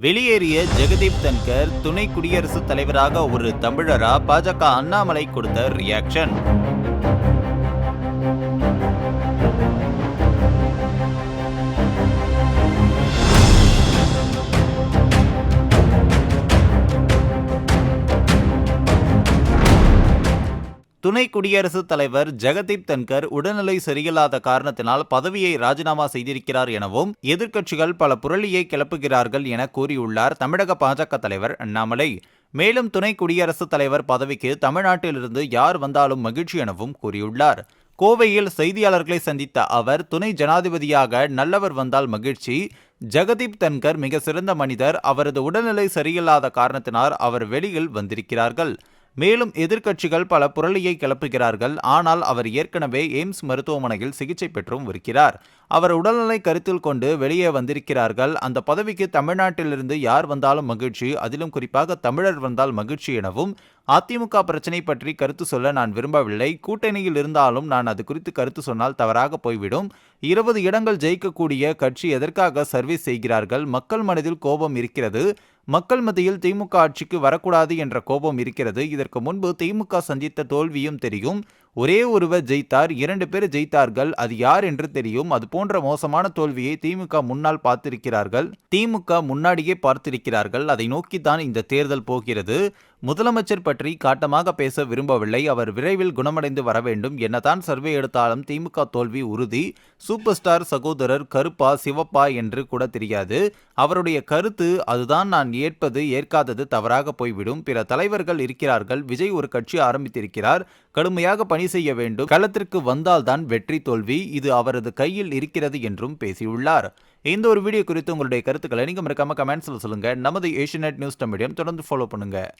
வெளியேறிய ஜெகதீப் தன்கர் துணை குடியரசுத் தலைவராக ஒரு தமிழரா பாஜக அண்ணாமலை கொடுத்த ரியாக்ஷன் துணை குடியரசுத் தலைவர் ஜெகதீப் தன்கர் உடல்நிலை சரியில்லாத காரணத்தினால் பதவியை ராஜினாமா செய்திருக்கிறார் எனவும் எதிர்க்கட்சிகள் பல புரளியை கிளப்புகிறார்கள் என கூறியுள்ளார் தமிழக பாஜக தலைவர் அண்ணாமலை. மேலும் துணை குடியரசுத் தலைவர் பதவிக்கு தமிழ்நாட்டிலிருந்து யார் வந்தாலும் மகிழ்ச்சி எனவும் கூறியுள்ளார். கோவையில் செய்தியாளர்களை சந்தித்த அவர் துணை ஜனாதிபதியாக நல்லவர் வந்தால் மகிழ்ச்சி. ஜெகதீப் தன்கர் மிக சிறந்த மனிதர் அவரது உடல்நிலை சரியில்லாத காரணத்தினால் அவர் வெளியில் வந்திருக்கிறார்கள். மேலும் எதிர்க்கட்சிகள் பல புரளியை கிளப்புகிறார்கள். ஆனால் அவர் ஏற்கனவே எய்ம்ஸ் மருத்துவமனையில் சிகிச்சை பெற்றும் இருக்கிறார். அவர் உடல்நிலை கருத்தில் கொண்டு வெளியே வந்திருக்கிறார்கள். அந்த பதவிக்கு தமிழ்நாட்டிலிருந்து யார் வந்தாலும் மகிழ்ச்சி. அதிலும் குறிப்பாக தமிழர் வந்தால் மகிழ்ச்சி எனவும் அதிமுக பிரச்சனை பற்றி கருத்து சொல்ல நான் விரும்பவில்லை. கூட்டணியில் இருந்தாலும் நான் அது குறித்து கருத்து சொன்னால் தவறாக போய்விடும். இருபது இடங்கள் ஜெயிக்கக்கூடிய கட்சி எதற்காக சர்வீஸ் செய்கிறார்கள்? மக்கள் மனதில் கோபம் இருக்கிறது. மக்கள் மத்தியில் திமுக ஆட்சிக்கு வரக்கூடாது என்ற கோபம் இருக்கிறது. இதற்கு முன்பு திமுக சந்தித்த தோல்வியும் தெரியும். ஒரே ஒருவர் ஜெயித்தார் இரண்டு பேர் ஜெயித்தார்கள் அது யார் என்று தெரியும். அது போன்ற மோசமான தோல்வியை திமுக முன்னால் பார்த்திருக்கிறார்கள். திமுக முன்னாடியே பார்த்திருக்கிறார்கள். அதை நோக்கித்தான் இந்த தேர்தல் போகிறது. முதலமைச்சர் பற்றி காட்டமாக பேச விரும்பவில்லை. அவர் விரைவில் குணமடைந்து வர வேண்டும். என்னதான் சர்வே எடுத்தாலும் திமுக தோல்வி உறுதி. சூப்பர் ஸ்டார் சகோதரர் கருப்பா சிவப்பா என்று கூட தெரியாது. அவருடைய கருத்து அதுதான் நான் ஏற்பது ஏற்காதது தவறாக போய்விடும். பிற தலைவர்கள் இருக்கிறார்கள். விஜய் ஒரு கட்சி ஆரம்பித்திருக்கிறார். கடுமையாக பணி செய்ய வேண்டும். களத்திற்கு வந்தால்தான் வெற்றி தோல்வி. இது அவரது கையில் இருக்கிறது என்றும் பேசியுள்ளார். இந்த ஒரு வீடியோ குறித்து உங்களுடைய கருத்துக்களை நீங்க மறக்காம கமெண்ட்ஸில் சொல்லுங்க. நமது ஏஷியநெட் நியூஸ் மீடியம் தொடர்ந்து ஃபாலோ பண்ணுங்கள்